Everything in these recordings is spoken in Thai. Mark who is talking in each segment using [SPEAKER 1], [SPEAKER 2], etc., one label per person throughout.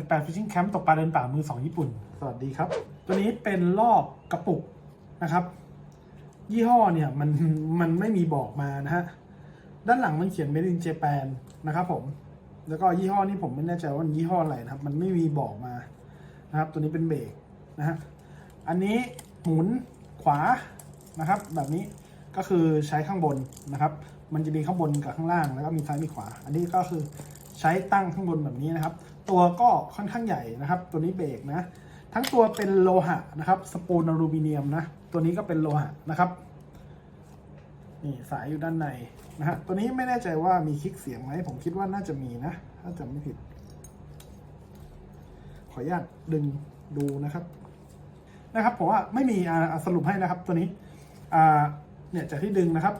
[SPEAKER 1] 88 Fishing Camp ตกปลาเดินป่ามือ2ญี่ปุ่น สวัสดีครับ ตัวนี้เป็นรอบกระปุกนะครับ ยี่ห้อเนี่ยมันมันไม่มีบอกมานะฮะ ด้านหลังมันเขียน Made in Japan นะครับผม แล้วก็ยี่ห้อนี้ผมไม่แน่ใจว่ามันยี่ห้ออะไรนะครับ มันไม่มีบอกมานะครับ ตัวนี้เป็นเบรกนะฮะ อันนี้หมุนขวานะครับ แบบนี้ก็คือใช้ข้างบนนะครับ มันจะมีข้างบนกับข้างล่างแล้วก็มีซ้ายมีขวา อันนี้ก็คือใช้ตั้งข้างบนแบบนี้นะครับ ตัวก็ค่อนข้างใหญ่นะครับ ตัวนี้เบรกนะ ทั้งตัวเป็นโลหะนะครับ สปูนอลูมิเนียมนะ ตัวนี้ก็เป็นโลหะนะครับ นี่สายอยู่ด้านในนะฮะ ตัวนี้ไม่แน่ใจว่ามีคลิกเสียงไหม ผมคิดว่าน่าจะมีนะ ถ้าจำไม่ผิด ขออนุญาตดึงดูนะครับ นะครับผมว่าไม่มีอ่าสรุปให้นะครับ ตัวนี้อ่าเนี่ยจากที่ดึงนะครับ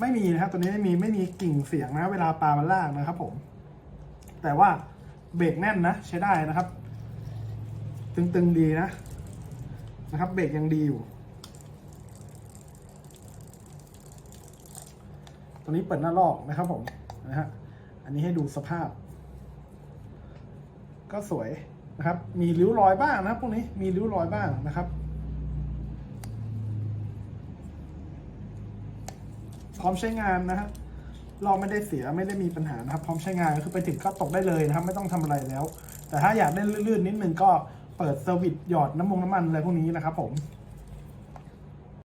[SPEAKER 1] ไม่มีนะครับ ตัวนี้ไม่มีไม่มีกิ่งเสียงนะ เวลาปลามันลากนะครับ ผม แต่ว่า เบรกแน่นนะ ใช้ได้นะครับ ตึงๆดีนะ นะครับ เบรกยังดีอยู่ตัวนี้เปิดหน้าลอกนะครับผมนะฮะอันนี้ให้ดูสภาพ ก็สวยนะครับ มีริ้วรอยบ้างนะครับพวกนี้มีริ้วรอยบ้างนะครับ พร้อมใช้งานนะฮะ เราไม่ได้เสียไม่ได้มีปัญหานะครับ พร้อมใช้งานก็คือไปถึงก็ตกได้เลยนะครับ ไม่ต้องทำอะไรแล้ว แต่ถ้าอยากได้ลื่นๆนิดนึงก็เปิดเซอร์วิสหยอดน้ำมงน้ำมันอะไรพวกนี้นะครับผม